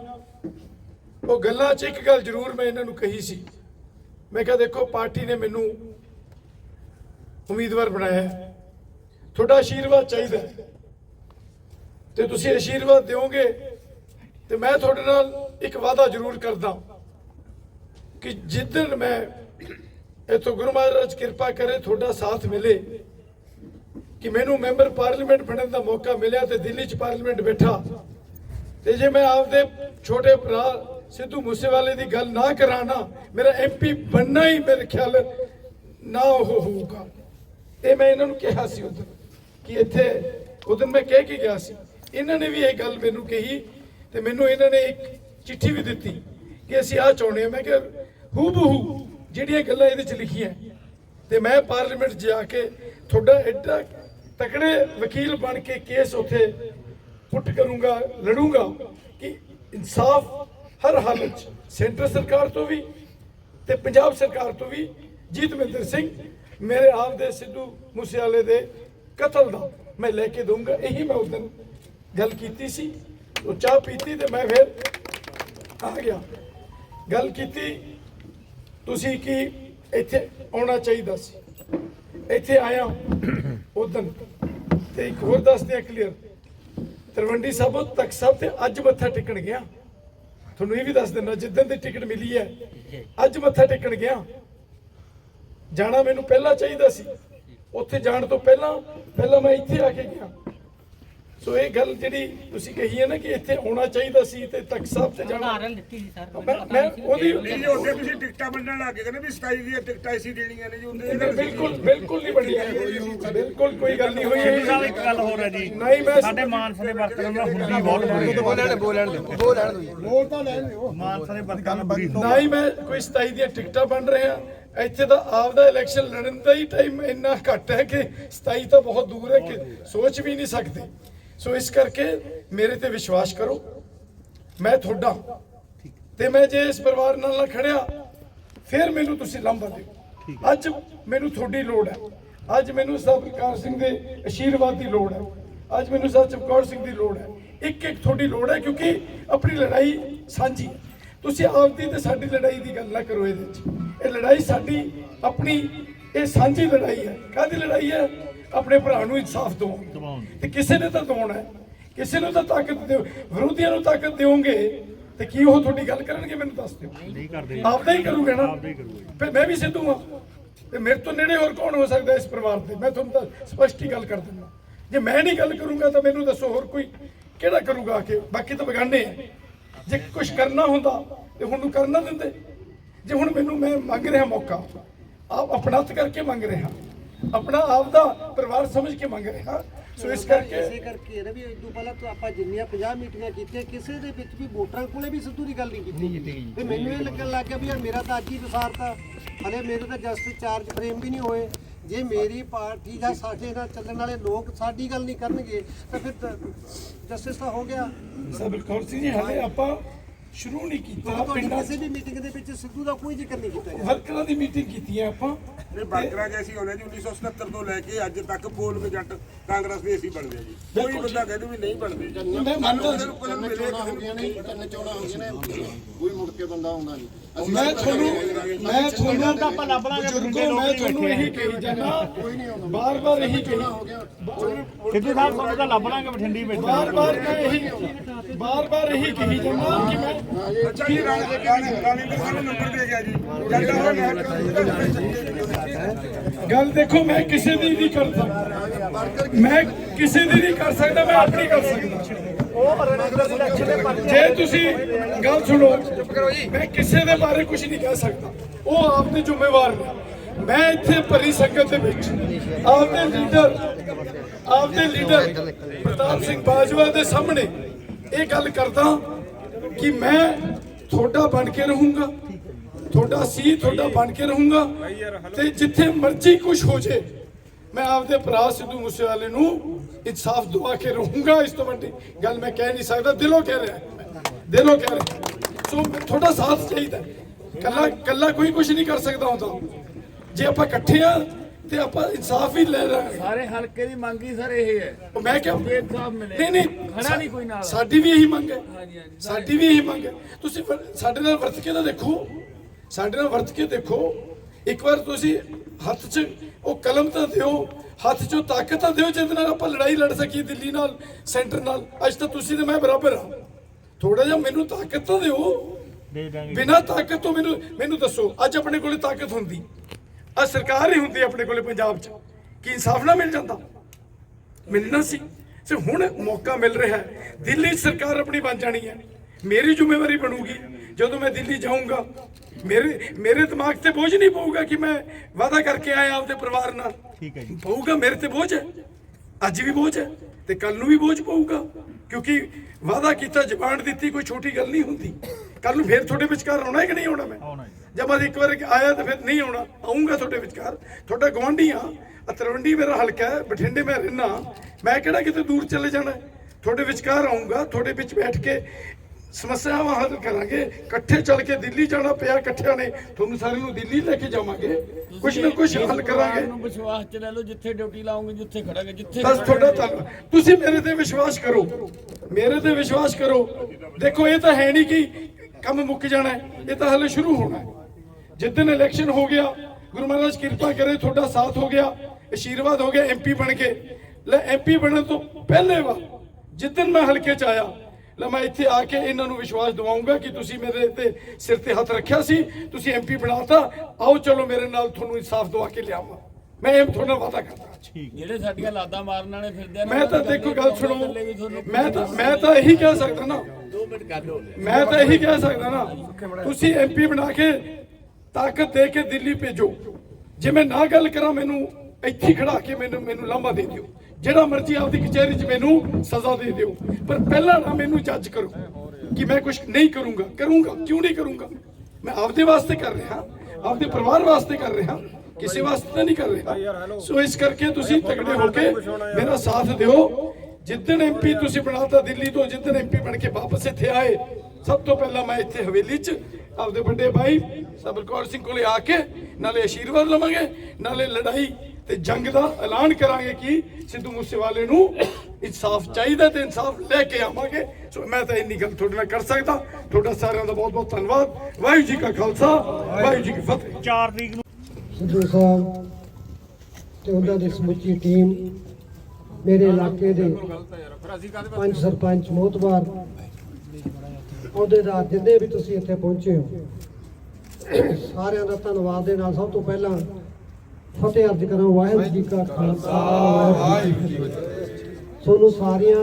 ਉਹ ਗੱਲਾਂ 'ਚ ਇੱਕ ਗੱਲ ਜ਼ਰੂਰ ਮੈਂ ਇਹਨਾਂ ਨੂੰ ਕਹੀ ਸੀ। ਮੈਂ ਕਿਹਾ, ਦੇਖੋ, ਪਾਰਟੀ ਨੇ ਮੈਨੂੰ ਉਮੀਦਵਾਰ ਬਣਾਇਆ ਤੁਹਾਡਾ ਆਸ਼ੀਰਵਾਦ ਚਾਹੀਦਾ ਹੈ। ਤੇ ਤੁਸੀਂ ਆਸ਼ੀਰਵਾਦ ਦਿਓਗੇ ਤੇ ਮੈਂ ਤੁਹਾਡੇ ਨਾਲ ਇੱਕ ਵਾਅਦਾ ਜ਼ਰੂਰ ਕਰਦਾ ਕਿ ਜਿੱਦਣ ਮੈਂ ਇਥੋਂ ਗੁਰੂ ਮਹਾਰਾਜ ਕਿਰਪਾ ਕਰੇ, ਤੁਹਾਡਾ ਸਾਥ ਮਿਲੇ, ਕਿ ਮੈਨੂੰ ਮੈਂਬਰ ਪਾਰਲੀਮੈਂਟ ਬਣਨ ਦਾ ਮੌਕਾ ਮਿਲਿਆ ਤੇ ਦਿੱਲੀ 'ਚ ਪਾਰਲੀਮੈਂਟ ਬੈਠਾ। ਤੇ ਜੇ ਮੈਂ ਆਪਦੇ ਛੋਟੇ ਭਰਾ ਸਿੱਧੂ ਮੂਸੇਵਾਲੇ ਦੀ ਗੱਲ ਨਾ ਕਰਾਣਾ ਮੇਰਾ ਐਮਪੀ ਬਣਨਾ ਹੀ ਮੇਰੇ ਖਿਆਲ ਨਾ ਉਹ ਹੋਊਗਾ। ਇਹ ਮੈਂ ਇਹਨਾਂ ਨੂੰ ਕਿਹਾ ਸੀ ਉਦੋਂ, ਕਿ ਇੱਥੇ, ਉਦੋਂ ਮੈਂ ਕਹਿ ਕੇ ਗਿਆ ਸੀ। ਇਹਨਾਂ ਨੇ ਵੀ ਇਹ ਗੱਲ ਮੈਨੂੰ ਕਹੀ ਤੇ ਮੈਨੂੰ ਇਹਨਾਂ ਨੇ ਇੱਕ ਚਿੱਠੀ ਵੀ ਦਿੱਤੀ ਕਿ ਅਸੀਂ ਆਹ ਚਾਹੁੰਦੇ ਹਾਂ। ਮੈਂ ਕਿਹਾ ਹੂ ਬਹੂ ਜਿਹੜੀਆਂ ਗੱਲਾਂ ਇਹਦੇ ਚ ਲਿਖੀਆਂ ਤੇ ਮੈਂ ਪਾਰਲੀਮੈਂਟ ਜਾ ਕੇ ਤੁਹਾਡਾ ਐਡਾ ਤਕੜੇ ਵਕੀਲ ਬਣ ਕੇ ਕੇਸ ਉੱਥੇ ਪੁੱਟ ਕਰੂੰਗਾ, ਲੜੂੰਗਾ ਕਿ ਇਨਸਾਫ ਹਰ ਹਾਲਤ 'ਚ, ਸੈਂਟਰ ਸਰਕਾਰ ਤੋਂ ਵੀ ਤੇ ਪੰਜਾਬ ਸਰਕਾਰ ਤੋਂ ਵੀ, ਜੀਤਮਿੰਦਰ ਸਿੰਘ ਮੇਰੇ ਆਪ ਦੇ ਸਿੱਧੂ ਮੂਸੇਵਾਲੇ ਦੇ ਕਤਲ ਦਾ ਮੈਂ ਲੈ ਕੇ ਦਊਂਗਾ। ਇਹੀ ਮੈਂ ਉਸ ਦਿਨ ਗੱਲ ਕੀਤੀ ਸੀ। ਉਹ ਚਾਹ ਪੀਤੀ ਤੇ ਮੈਂ ਫਿਰ ਆ ਗਿਆ। ਗੱਲ ਕੀਤੀ, ਤੁਸੀਂ ਕੀ ਇੱਥੇ ਆਉਣਾ ਚਾਹੀਦਾ ਸੀ? ਇੱਥੇ ਆਇਆ ਉਦੋਂ ਤੇ ਇੱਕ ਹੋਰ ਦੱਸਦੇ ਆ ਕਲੀਅਰ ਤਲਵੰਡੀ ਸਾਹਿਬ ਤੱਕ ਸਾਹਿਬ ਤੇ ਅੱਜ ਮੱਥਾ ਟੇਕਣ ਗਿਆ। ਤੁਹਾਨੂੰ ਇਹ ਵੀ ਦੱਸ ਦਿੰਦਾ, ਜਿੱਦਣ ਦੀ ਟਿਕਟ ਮਿਲੀ ਹੈ, ਅੱਜ ਮੱਥਾ ਟੇਕਣ ਗਿਆ। ਜਾਣਾ ਮੈਨੂੰ ਪਹਿਲਾਂ ਚਾਹੀਦਾ ਸੀ। ਉੱਥੇ ਜਾਣ ਤੋਂ ਪਹਿਲਾਂ ਪਹਿਲਾਂ ਮੈਂ ਇੱਥੇ ਆ ਕੇ ਗਿਆ। ਸੋ ਇਹ ਗੱਲ ਜਿਹੜੀ ਤੁਸੀਂ ਕਹੀ ਹੈ ਨਾ ਕਿ ਇੱਥੇ ਆਉਣਾ ਚਾਹੀਦਾ ਸੀ ਤੇ ਤਖਤ ਸਾਹਿਬ ਤੇ ਜਾਣਾ। ਉਦਾਹਰਨ ਦਿੱਤੀ ਸੀ ਸਰ ਮੈਂ ਮੈਂ ਉਹਦੀ ਜੀ ਉੱਥੇ ਤੁਸੀਂ ਟਿਕਟਾਂ ਵੰਡਣ ਲੱਗ ਗਏ ਕਹਿੰਦੇ ਵੀ 27 ਦੀਆਂ ਟਿਕਟਾਂ ਅਸੀਂ ਦੇਣੀਆਂ ਨੇ ਜੀ ਉਹਦੇ ਬਿਲਕੁਲ ਬਿਲਕੁਲ ਨਹੀਂ ਵੱਡੀ ਬਿਲਕੁਲ ਕੋਈ ਗੱਲ ਨਹੀਂ ਹੋਈ। ਜੀ ਸਾਹਿਬ ਇੱਕ ਗੱਲ ਹੋਰ ਹੈ ਜੀ। ਨਹੀਂ ਮੈਂ ਸਾਡੇ ਮਾਨਸਾ ਦੇ ਵਰਕਰਾਂ ਨਾਲ ਹੁੰਦੀ ਬਹੁਤ ਬੁਰੀ ਹੈ ਬੋਲਣ ਬੋਲਣ ਦਿਓ ਬੋਲਣ ਦਿਓ। ਮਾਨਸਾ ਦੇ ਵਰਕਰਾਂ ਨਾਲ ਬੁਰੀ ਨਾ ਹੀ ਮੈਂ ਕੋਈ 27 ਦੀਆਂ ਟਿਕਟਾਂ ਬਣ ਰਹੇ। ਆ ਇੱਥੇ ਤਾਂ ਆਪਦਾ ਇਲੈਕਸ਼ਨ ਲੜਨ ਦਾ ਹੀ ਟਾਈਮ ਇੰਨਾ ਘੱਟ ਹੈ ਕਿ 27 ਤਾਂ ਬਹੁਤ ਦੂਰ ਹੈ ਕਿ ਸੋਚ ਵੀ ਨਹੀਂ ਸਕਦੇ। ਸੋ ਇਸ ਕਰਕੇ ਮੇਰੇ ਤੇ ਵਿਸ਼ਵਾਸ ਕਰੋ। ਮੈਂ ਤੁਹਾਡਾ ਤੇ ਮੈਂ ਜੇ ਇਸ ਪਰਿਵਾਰ ਨਾਲ ਨਾ ਖੜਿਆ ਫਿਰ ਮੈਨੂੰ ਤੁਸੀਂ ਲਾਂਭਾ ਦਿਓ। ਅੱਜ ਮੈਨੂੰ ਤੁਹਾਡੀ ਲੋੜ ਹੈ। ਅੱਜ ਮੈਨੂੰ ਸਰਕਾਰ ਸਿੰਘ ਦੇ ਅਸ਼ੀਰਵਾਦ ਦੀ ਲੋੜ ਹੈ। ਅੱਜ ਮੈਨੂੰ ਸਾਹਿਬ ਚਮਕੌਰ ਸਿੰਘ ਦੀ ਲੋੜ ਹੈ। ਇੱਕ ਇੱਕ ਤੁਹਾਡੀ ਲੋੜ ਹੈ ਕਿਉਂਕਿ ਆਪਣੀ ਲੜਾਈ ਸਾਂਝੀ ਹੈ। ਤੁਸੀਂ ਆਪਦੀ ਤੇ ਸਾਡੀ ਲੜਾਈ ਦੀ ਗੱਲ ਨਾ ਕਰੋ ਇਹਦੇ ਵਿੱਚ। ਇਹ ਲੜਾਈ ਸਾਡੀ ਆਪਣੀ ਇਹ ਸਾਂਝੀ ਲੜਾਈ ਹੈ। ਕਾਹਦੀ ਲੜਾਈ ਹੈ? ਆਪਣੇ ਭਰਾ ਨੂੰ ਇਨਸਾਫ ਦਿਵਾਉਣ ਤੇ ਕਿਸੇ ਨੇ ਤਾਂ ਦਿਵਾਉਣਾ ਹੈ। ਕਿਸੇ ਨੂੰ ਤਾਂ ਤਾਕਤ ਦਿਓ ਵਿਰੋਧੀਆਂ ਨੂੰ ਤਾਕਤ ਦਿਓਗੇ ਤੇ ਕੀ ਉਹ ਤੁਹਾਡੀ ਗੱਲ ਕਰਨਗੇ ਮੈਨੂੰ ਦੱਸ ਦਿਓ। ਨਹੀਂ ਕਰਦੇ। ਆਪਦਾ ਹੀ ਕਰੂਗਾ ਨਾ। ਆਪਦਾ ਹੀ ਕਰੂਗਾ। ਫਿਰ ਮੈਂ ਵੀ ਸਿੱਧੂ ਹਾਂ। ਤੇ ਮੇਰੇ ਤੋਂ ਨੇੜੇ ਹੋਰ ਕੌਣ ਹੋ ਸਕਦਾ ਇਸ ਪਰਿਵਾਰ ਦੇ? ਮੈਂ ਤੁਹਾਨੂੰ ਤਾਂ ਸਪਸ਼ਟ ਹੀ ਗੱਲ ਕਰ ਦਿੰਦਾ। ਜੇ ਮੈਂ ਨਹੀਂ ਗੱਲ ਕਰੂੰਗਾ ਤਾਂ ਮੈਨੂੰ ਦੱਸੋ ਹੋਰ ਕੋਈ ਕਿਹੜਾ ਕਰੂਗਾ ਆ ਕੇ? ਬਾਕੀ ਤਾਂ ਬਗਾਨੇ ਆ। ਜੇ ਕੁਝ ਕਰਨਾ ਹੁੰਦਾ ਤੇ ਹੁਣ ਨੂੰ ਕਰਨਾ ਦਿੰਦੇ। ਜੇ ਹੁਣ ਮੈਨੂੰ ਮੈਂ ਮੰਗ ਰਿਹਾ ਮੌਕਾ ਆਪ ਅਪਣਤ ਕਰਕੇ ਮੰਗ ਰਿਹਾ। ਆਪਣਾ ਆਪ ਦਾ ਪਰਿਵਾਰ ਸਮਝ ਕੇ ਮੰਗ ਰਿਹਾ। ਸੋ ਇਸ ਕਰਕੇ ਇਸੇ ਕਰਕੇ ਇਹ ਨਾ ਵੀ ਇਦੋਂ ਪਹਿਲਾਂ ਤਾਂ ਆਪਾਂ ਜਿੰਨੀਆਂ 50 ਮੀਟਿੰਗਾਂ ਕੀਤੀਆਂ ਕਿਸੇ ਦੇ ਵਿੱਚ ਵੀ ਵੋਟਰਾਂ ਕੋਲੇ ਵੀ ਸਿੱਧੂ ਦੀ ਗੱਲ ਨਹੀਂ ਕੀਤੀ। ਤੇ ਮੈਨੂੰ ਇਹ ਲੱਗਣ ਲੱਗ ਗਿਆ ਵੀ ਯਾਰ ਮੇਰਾ ਤਾਂ ਅੱਜ ਹੀ ਵਿਸਾਰਤਾ ਹਲੇ ਮੇਰੇ ਤਾਂ ਜਸਟ ਚਾਰਜ ਫਰੇਮ ਵੀ ਨਹੀਂ ਹੋਏ। ਜੇ ਮੇਰੀ ਪਾਰਟੀ ਜਾਂ ਸਾਡੇ ਨਾਲ ਚੱਲਣ ਵਾਲੇ ਲੋਕ ਸਾਡੀ ਗੱਲ ਨਹੀਂ ਕਰਨਗੇ ਤਾਂ ਫਿਰ ਜਸਟਿਸ ਤਾਂ ਹੋ ਗਿਆ। ਸਬਰਕੌਰ ਸਿੰਘ ਜੀ ਹਾਲੇ ਆਪਾਂ ਸ਼ੁਰੂ ਨਹੀਂ ਕੀਤਾ। ਤੁਹਾਡੀ ਪਿੰਡਾਂ ਕਿਸੇ ਵੀ ਮੀਟਿੰਗ ਦੇ ਵਿੱਚ ਸਿੱਧੂ ਦਾ ਕੋਈ ਜ਼ਿਕਰ ਨਹੀਂ ਕੀਤਾ ਗਿਆ। ਵਰਕਰਾਂ ਦੀ ਮੀਟਿੰਗ ਕੀਤੀ ਹੈ ਆਪਾਂ। ਇਹ ਬਾਕਰਾ ਜੈਸੀ ਹੋਣੇ ਜੀ 1977 ਤੋਂ ਲੈ ਕੇ ਅੱਜ ਤੱਕ ਪੋਲ ਕੇ ਜੱਟ ਕਾਂਗਰਸ ਦੇ ਅਸੀਂ ਬਣਦੇ ਜੀ। ਕੋਈ ਬੰਦਾ ਕਹਿੰਦੇ ਵੀ ਨਹੀਂ ਬਣਦੇ। ਮੈਂ ਮੰਨਦਾ ਜੀ। ਬਿਲਕੁਲ ਮਿਲੇ ਕਿਸੇ ਨੂੰ ਤਿੰਨ ਚੋਣਾਂ ਹੋ ਗਈਆਂ ਨੇ ਕੋਈ ਮੁੜ ਕੇ ਬੰਦਾ ਆਉਂਦਾ ਨਹੀਂ। ਅਸੀਂ ਮੈਂ ਤੁਹਾਨੂੰ ਮੈਂ ਤੁਹਾਨੂੰ ਤਾਂ ਆਪਾਂ ਲੱਭ ਲਾਂਗੇ ਬਜ਼ੁਰਗੋ ਬਠਿੰਡੇ ਲੋਕ ਮੈਂ ਤੁਹਾਨੂੰ ਇਹੀ ਕਹੀ ਜਾਣਾ ਬਾਰ ਬਾਰ ਇਹੀ ਕਹੀ ਸਿੱਧੂ ਸਾਹਿਬ ਤੁਹਾਨੂੰ ਤਾਂ ਲੱਭ ਲਾਂਗੇ ਬਠਿੰਡੇ ਬੈਠੇ ਬਾਰ ਬਾਰ ਮੈਂ ਇਹੀ ਬਾਰ ਬਾਰ ਇਹੀ ਕਹੀ ਜਾਣਾ ਕਿ ਮੈਂ ਅੱਛਾ ਜੀ ਰਾਣੀ ਰਾਣੀ ਨੇ ਸਾਨੂੰ ਨੰਬਰ ਦੇ ਗਿਆ ਜੀ ਜੱਟਾ ਹੋਣਾ ਗੱਲ ਦੇਖੋ, ਮੈਂ ਕਿਸੇ ਦੀ ਨਹੀਂ ਕਰਦਾ ਮੈਂ ਕਿਸੇ ਦੀ ਨਹੀਂ ਕਰ ਸਕਦਾ, ਮੈਂ ਆਪਣੀ ਕਰ ਸਕਦਾ। ਜੇ ਤੁਸੀਂ ਗੱਲ ਸੁਣੋ, ਮੈਂ ਕਿਸੇ ਦੇ ਬਾਰੇ ਕੁਝ ਨਹੀਂ ਕਹਿ ਸਕਦਾ। ਉਹ ਆਪਦੇ ਜ਼ਿੰਮੇਵਾਰ ਨੇ। ਮੈਂ ਇੱਥੇ ਭਰੀ ਸੰਗਤ ਦੇ ਵਿੱਚ। ਆਪਦੇ ਲੀਡਰ ਆਪਦੇ ਲੀਡਰ ਪ੍ਰਤਾਪ ਸਿੰਘ ਬਾਜਵਾ ਦੇ ਸਾਹਮਣੇ ਇਹ ਗੱਲ ਕਰਦਾ ਕਿ ਮੈਂ ਤੁਹਾਡਾ ਬਣ ਕੇ ਰਹੂੰਗਾ, ਤੁਹਾਡਾ ਸੀ ਤੁਹਾਡਾ ਬਣ ਕੇ ਰਹੂੰਗਾ ਤੇ ਜਿੱਥੇ ਮਰਜ਼ੀ ਕੁਝ ਹੋ ਜੇ, ਮੈਂ ਆਪਦੇ ਭਰਾ ਸਿੱਧੂ ਮੂਸੇਵਾਲੇ ਨੂੰ ਇਨਸਾਫ ਦਵਾ ਕੇ ਰਹੂੰਗਾ ਇਸ ਤੋਂ ਵੱਡੀ ਗੱਲ ਮੈਂ ਕਹਿ ਨਹੀਂ ਸਕਦਾ, ਦਿਲੋਂ ਕਹਿ ਰਿਹਾ, ਦਿਲੋਂ ਕਹਿ ਰਿਹਾ। ਸੋ ਤੁਹਾਡਾ ਸਾਥ ਚਾਹੀਦਾ ਕੱਲਾ ਕੱਲਾ ਕੋਈ ਕੁਝ ਨਹੀਂ ਕਰ ਸਕਦਾ ਹੁੰਦਾ। ਜੇ ਆਪਾਂ ਇਕੱਠੇ ਆ ਤੇ ਆਪਾਂ ਇਨਸਾਫ ਹੀ ਲੈ ਰਹੇ ਹਾਂ ਸਾਰੇ ਹਲਕੇ ਦੀ ਮੰਗ ਹੀ ਸਰ ਇਹ ਹੈ। ਮੈਂ ਕਿਹਾ ਇਨਸਾਫ ਮਿਲੇ। ਨਹੀਂ ਨਹੀਂ ਖੜਾ ਨਹੀਂ ਕੋਈ ਨਾਲ। ਸਾਡੀ ਵੀ ਇਹੀ ਮੰਗ ਹੈ। ਸਾਡੀ ਵੀ ਇਹੀ ਮੰਗ ਹੈ। ਤੁਸੀਂ ਸਾਡੇ ਨਾਲ ਵਰਤ ਕੇ ਤਾਂ ਦੇਖੋ। ਸਾਡੇ ਨਾਲ ਵਰਤ ਕੇ ਦੇਖੋ। ਇੱਕ ਵਾਰ ਤੁਸੀਂ ਹੱਥ 'ਚ ਉਹ ਕਲਮ ਤਾਂ ਦਿਓ ਹੱਥ 'ਚੋਂ ਤਾਕਤ ਤਾਂ ਦਿਓ ਜਿਹਦੇ ਨਾਲ ਆਪਾਂ ਲੜਾਈ ਲੜ ਸਕੀਏ ਦਿੱਲੀ ਨਾਲ ਸੈਂਟਰ ਨਾਲ। ਅੱਜ ਤਾਂ ਤੁਸੀਂ ਤੇ ਮੈਂ ਬਰਾਬਰ ਆ ਥੋੜਾ ਜਿਹਾ ਮੈਨੂੰ ਤਾਕਤ ਤਾਂ ਦਿਓ। ਦੇ ਦਾਂਗੇ। ਬਿਨਾਂ ਤਾਕਤ ਤੋਂ ਮੈਨੂੰ ਮੈਨੂੰ ਦੱਸੋ ਅੱਜ ਆਪਣੇ ਕੋਲੇ ਤਾਕਤ ਹੁੰਦੀ। ਆ ਸਰਕਾਰ ਹੀ ਹੁੰਦੀ ਆਪਣੇ ਕੋਲੇ ਪੰਜਾਬ 'ਚ। ਕੀ ਇਨਸਾਫ ਨਾ ਮਿਲ ਜਾਂਦਾ? ਮਿਲਣਾ ਸੀ। ਤੇ ਹੁਣ ਮੌਕਾ ਮਿਲ ਰਿਹਾ ਹੈ। ਦਿੱਲੀ ਸਰਕਾਰ ਆਪਣੀ ਬਣ ਜਾਣੀ ਹੈ। ਮੇਰੀ ਜ਼ਿੰਮੇਵਾਰੀ ਬਣੂਗੀ। ਜਦੋਂ ਮੈਂ ਦਿੱਲੀ ਜਾਊਂਗਾ ਮੇਰੇ ਮੇਰੇ ਦਿਮਾਗ ਤੇ ਬੋਝ ਨਹੀਂ ਪਊਗਾ ਕਿ ਮੈਂ ਵਾਅਦਾ ਕਰਕੇ ਆਇਆ ਆਪਦੇ ਪਰਿਵਾਰ ਨਾਲ। ਠੀਕ ਹੈ ਜੀ। ਪਊਗਾ ਮੇਰੇ ਤੇ ਬੋਝ ਹੈ। ਅੱਜ ਵੀ ਬੋਝ ਹੈ ਤੇ ਕੱਲ ਨੂੰ ਵੀ ਬੋਝ ਪਊਗਾ। ਕਿਉਂਕਿ ਵਾਅਦਾ ਕੀਤਾ ਜ਼ਬਾਨ ਦਿੱਤੀ ਕੋਈ ਛੋਟੀ ਗੱਲ ਨਹੀਂ ਹੁੰਦੀ। ਕੱਲ ਨੂੰ ਫੇਰ ਤੁਹਾਡੇ ਵਿਚਕਾਰ ਆਉਣਾ ਹੈ ਕਿ ਨਹੀਂ ਆਉਣਾ ਮੈਂ? ਆਉਣਾ ਜੀ। ਜਦ ਮੈਂ ਇੱਕ ਵਾਰ ਆਇਆ ਤਾਂ ਫਿਰ ਨਹੀਂ ਆਉਣਾ ਆਉਂਗਾ ਤੁਹਾਡੇ ਵਿਚਕਾਰ। ਤੁਹਾਡਾ ਗਵਾਂਢੀ ਆ ਆਹ ਤਲਵੰਡੀ ਮੇਰਾ ਹਲਕਾ ਹੈ ਬਠਿੰਡੇ ਮੈਂ ਰਹਿਣਾ ਮੈਂ ਕਿਹੜਾ ਕਿਤੇ ਦੂਰ ਚਲੇ ਜਾਣਾ? ਤੁਹਾਡੇ ਵਿਚਕਾਰ ਆਉਂਗਾ ਤੁਹਾਡੇ ਵਿੱਚ ਬੈਠ ਕੇ ਸਮੱਸਿਆਵਾਂ ਹੱਲ ਕਰਾਂਗੇ। ਇਕੱਠੇ ਚੱਲ ਕੇ ਦਿੱਲੀ ਜਾਣਾ ਪਿਆ ਇਕੱਠਿਆਂ ਨੇ। ਤੁਹਾਨੂੰ ਸਾਰਿਆਂ ਨੂੰ ਦਿੱਲੀ ਲੈ ਕੇ ਜਾਵਾਂਗੇ। ਕੁਝ ਨਾ ਕੁਝ ਹੱਲ ਕਰਾਂਗੇ। ਨੂੰ ਵਿਸ਼ਵਾਸ ਚ ਲੈ ਲਓ ਜਿੱਥੇ ਡਿਊਟੀ ਲਾਉਂਗੇ ਜਿੱਥੇ ਖੜਾਂਗੇ ਜਿੱਥੇ ਬਸ ਤੁਹਾਡਾ ਧੰਨਵਾਦ ਤੁਸੀਂ ਮੇਰੇ ਤੇ ਵਿਸ਼ਵਾਸ ਕਰੋ। ਮੇਰੇ ਤੇ ਵਿਸ਼ਵਾਸ ਕਰੋ। ਦੇਖੋ ਇਹ ਤਾਂ ਹੈ ਨਹੀਂ ਕਿ ਕੰਮ ਮੁੱਕ ਜਾਣਾ ਇਹ ਤਾਂ ਹਲੇ ਸ਼ੁਰੂ ਹੋਣਾ ਹੈ। ਜਿੱਦਨ ਇਲੈਕਸ਼ਨ ਹੋ ਗਿਆ ਗੁਰੂ ਮਹਾਰਾਜ ਕਿਰਪਾ ਕਰੇ ਤੁਹਾਡਾ ਸਾਥ ਹੋ ਗਿਆ ਆਸ਼ੀਰਵਾਦ ਹੋ ਗਿਆ ਐਮਪੀ ਬਣ ਕੇ। ਲੈ ਐਮਪੀ ਬਣਨ ਤੋਂ ਪਹਿਲੇ ਵਾ ਜਿੱਦਨ ਮੈਂ ਹਲਕੇ ਚ ਆਇਆ ਲੈ ਮੈਂ ਇੱਥੇ ਆ ਕੇ ਇਹਨਾਂ ਨੂੰ ਵਿਸ਼ਵਾਸ ਦਿਵਾਉਂਗਾ ਕਿ ਤੁਸੀਂ ਮੇਰੇ ਤੇ ਸਿਰ ਤੇ ਹੱਥ ਰੱਖਿਆ ਸੀ ਤੁਸੀਂ ਐਮਪੀ ਬਣਾਤਾ ਆਓ ਚਲੋ ਮੇਰੇ ਨਾਲ ਤੁਹਾਨੂੰ ਇਨਸਾਫ ਦਵਾ ਕੇ ਲਿਆਵਾਂ। ਮੈਂ ਇਹ ਤੁਹਾਡਾ ਵਾਅਦਾ ਕਰਦਾ। ਅੱਜ ਜਿਹੜੇ ਸਾਡੀਆਂ ਲਾਦਾਂ ਮਾਰਨ ਵਾਲੇ ਫਿਰਦੇ ਆ ਨਾ, ਮੈਂ ਤਾਂ ਦੇਖੋ ਗੱਲ ਸੁਣੋ ਮੈਂ ਤਾਂ ਮੈਂ ਤਾਂ ਇਹੀ ਕਹਿ ਸਕਦਾ ਨਾ। 2 ਮਿੰਟ ਕਰ ਲਓ। ਮੈਂ ਤਾਂ ਇਹੀ ਕਹਿ ਸਕਦਾ ਨਾ ਤੁਸੀਂ ਐਮਪੀ ਬਣਾ ਕੇ ਤਾਕਤ ਦੇ ਕੇ ਦਿੱਲੀ ਭੇਜੋ। ਜੇ ਮੈਂ ਨਾ ਗੱਲ ਕਰਾਂ, ਮੈਨੂੰ ਇੱਥੇ ਖੜਾ ਕੇ ਮੈਨੂੰ ਮੈਨੂੰ ਲਾਂਭਾ ਦੇ ਦਿਓ। ਜਿਹੜਾ ਮਰਜ਼ੀ ਆਪਦੀ ਕਚਹਿਰੀ 'ਚ ਮੈਨੂੰ ਸਜ਼ਾ ਦੇ ਦਿਓ। ਪਰ ਪਹਿਲਾਂ ਨਾ ਮੈਨੂੰ ਜੱਜ ਕਰੋ ਕਿ ਮੈਂ ਕੁਝ ਨਹੀਂ ਕਰੂੰਗਾ। ਕਰੂੰਗਾ? ਕਿਉਂ ਨਹੀਂ ਕਰੂੰਗਾ? ਮੈਂ ਆਪਦੇ ਵਾਸਤੇ ਕਰ ਰਿਹਾ। ਆਪਦੇ ਪਰਿਵਾਰ ਵਾਸਤੇ ਕਰ ਰਿਹਾ। ਕਿਸੇ ਵਾਸਤੇ ਤਾਂ ਨਹੀਂ ਕਰ ਰਿਹਾ। ਸੋ ਇਸ ਕਰਕੇ ਤੁਸੀਂ ਤਕੜੇ ਹੋ ਕੇ ਮੇਰਾ ਸਾਥ ਦਿਓ। ਜਿੱਦਣ ਐਮਪੀ ਤੁਸੀਂ ਬਣਾਤਾ ਦਿੱਲੀ ਤੋਂ, ਜਿੱਦਣ ਐਮਪੀ ਬਣ ਕੇ ਵਾਪਸ ਇੱਥੇ ਆਏ ਸਭ ਤੋਂ ਪਹਿਲਾਂ ਮੈਂ ਇੱਥੇ ਹਵੇਲੀ 'ਚ ਆਪਦੇ ਵੱਡੇ ਭਾਈ ਸਬਰਕੌਰ ਸਿੰਘ ਕੋਲੇ ਆ ਕੇ ਨਾਲੇ ਆਸ਼ੀਰਵਾਦ ਲਵਾਂਗੇ ਨਾਲੇ ਲੜਾਈ ਤੇ ਜੰਗ ਦਾ ਐਲਾਨ ਕਰਾਂਗੇ ਕਿ ਸਿੱਧੂ ਮੂਸੇਵਾਲੇ ਨੂੰ ਇਨਸਾਫ ਚਾਹੀਦਾ ਤੇ ਇਨਸਾਫ ਲੈ ਕੇ ਆਵਾਂਗੇ। ਸੋ ਮੈਂ ਤਾਂ ਇੰਨੀ ਗੱਲ ਤੁਹਾਡੇ ਨਾਲ ਕਰ ਸਕਦਾ। ਤੁਹਾਡਾ ਸਾਰਿਆਂ ਦਾ ਬਹੁਤ ਬਹੁਤ ਧੰਨਵਾਦ। ਵਾਹਿਗੁਰੂ ਜੀ ਕਾ ਖਾਲਸਾ ਵਾਹਿਗੁਰੂ ਜੀ ਕੀ ਫਤਿਹ। 4 ਤਰੀਕ ਨੂੰ। ਸਿੱਧੂ ਸਾਹਿਬ ਤੇ ਉਹਨਾਂ ਦੀ ਸਮੁੱਚੀ ਟੀਮ ਮੇਰੇ ਇਲਾਕੇ ਦੇ ਪੰਜ ਸਰਪੰਚ ਮੋਤਬਾਰ ਅਹੁਦੇਦਾਰ ਜਿੰਨੇ ਵੀ ਤੁਸੀਂ ਇੱਥੇ ਪਹੁੰਚੇ ਹੋ, ਸਾਰਿਆਂ ਦਾ ਧੰਨਵਾਦ ਦੇ ਨਾਲ ਸਭ ਤੋਂ ਪਹਿਲਾਂ ਫਤਿਹ ਅਰਜ਼ ਕਰਾਂ, ਵਾਹਿਗੁਰੂ ਜੀ ਕਾ ਖਾਲਸਾ, ਵਾਹਿਗੁਰੂ ਜੀ ਕੀ ਫਤਿਹ। ਤੁਹਾਨੂੰ ਸਾਰੀਆਂ